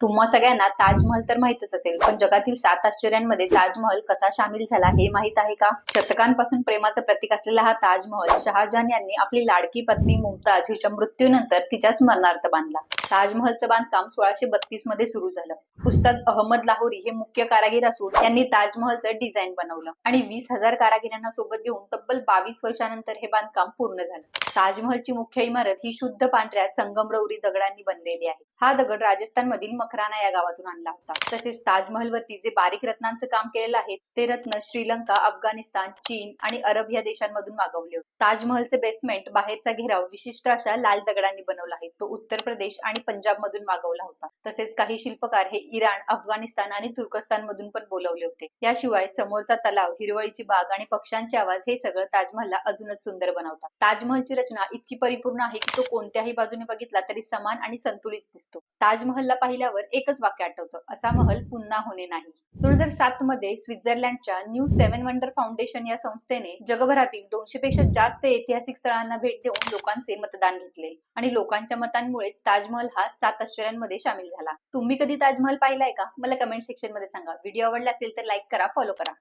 तुम्हा सगळ्यांना ताजमहल तर माहितच असेल पण जगातील सात आश्चर्यांमध्ये ताजमहल कसा सामील झाला हे माहीत आहे का? शतकांपासून प्रेमाचं प्रतीक असलेला हा ताजमहल शहाजहान यांनी आपली लाडकी पत्नी मुमताज हिच्या मृत्यूनंतर तिच्या स्मरणार्थ बांधला. ताजमहलचं बांधकाम सोळाशे बत्तीसमध्ये सुरू झालं. उस्ताद अहमद लाहोरी हे मुख्य कारागीर असून त्यांनी ताजमहलचं डिझाईन बनवलं आणि वीस हजार कारागिरांना सोबत घेऊन तब्बल बावीस वर्षानंतर हे बांधकाम पूर्ण झालं. ताजमहलची मुख्य इमारत ही शुद्ध पांढऱ्या संगमरवरी दगडांनी बनलेली आहे. हा दगड राजस्थान मधील मकराना या गावातून आणला होता. तसेच ताजमहल वरती जे बारीक रत्नांचं काम केलेलं आहे ते रत्न श्रीलंका अफगाणिस्तान चीन आणि अरब या देशांमधून मागवले होते. ताजमहलचे बेसमेंट बाहेरचा घेराव विशिष्ट अशा लाल दगडांनी बनवला आहे. तो उत्तर प्रदेश आणि पंजाब मधून मागवला होता. तसेच काही शिल्पकार हे इराण अफगाणिस्तान आणि तुर्कस्तान मधून पण बोलवले होते. याशिवाय समोरचा तलाव हिरवळीची बाग आणि पक्ष्यांचे आवाज हे सगळं ताजमहलला अजूनच सुंदर बनवतात. ताजमहलची रचना इतकी परिपूर्ण आहे की तो कोणत्याही बाजूने बघितला तरी समान आणि संतुलित दिसतो. ताजमहलला पाहिल्यावर एकच वाक्य आठवतं असा महल पुन्हा होणे नाही. दोन हजार सात मध्ये स्वित्झर्लंडच्या न्यू सेव्हन वंडर फाउंडेशन या संस्थेने जगभरातील दोनशे पेक्षा जास्त ऐतिहासिक स्थळांना भेट देऊन लोकांचे मतदान घेतले आणि लोकांच्या मतांमुळे ताजमहल हा सात आश्चर्यांमध्ये सामील झाला. तुम्ही कधी ताजमहल पाहिलाय का? मला कमेंट सेक्शनमध्ये सांगा. व्हिडिओ आवडला असेल तर लाईक करा फॉलो करा.